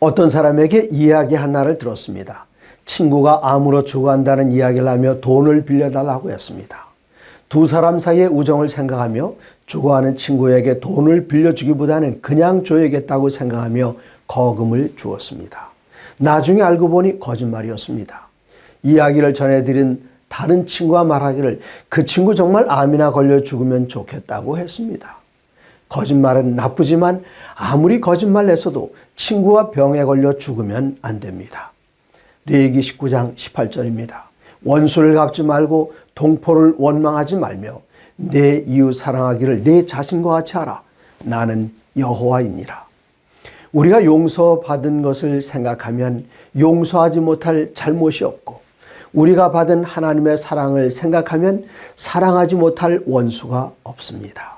어떤 사람에게 이야기 하나를 들었습니다. 친구가 암으로 죽어간다는 이야기를 하며 돈을 빌려달라고 했습니다. 두 사람 사이의 우정을 생각하며 죽어가는 친구에게 돈을 빌려주기보다는 그냥 줘야겠다고 생각하며 거금을 주었습니다. 나중에 알고 보니 거짓말이었습니다. 이야기를 전해드린 다른 친구가 말하기를 그 친구 정말 암이나 걸려 죽으면 좋겠다고 했습니다. 거짓말은 나쁘지만 아무리 거짓말 했어도 친구가 병에 걸려 죽으면 안 됩니다. 레기 19장 18절입니다. 원수를 갚지 말고 동포를 원망하지 말며 내 이웃 사랑하기를 내 자신과 같이 하라. 나는 여호와이니라. 우리가 용서받은 것을 생각하면 용서하지 못할 잘못이 없고 우리가 받은 하나님의 사랑을 생각하면 사랑하지 못할 원수가 없습니다.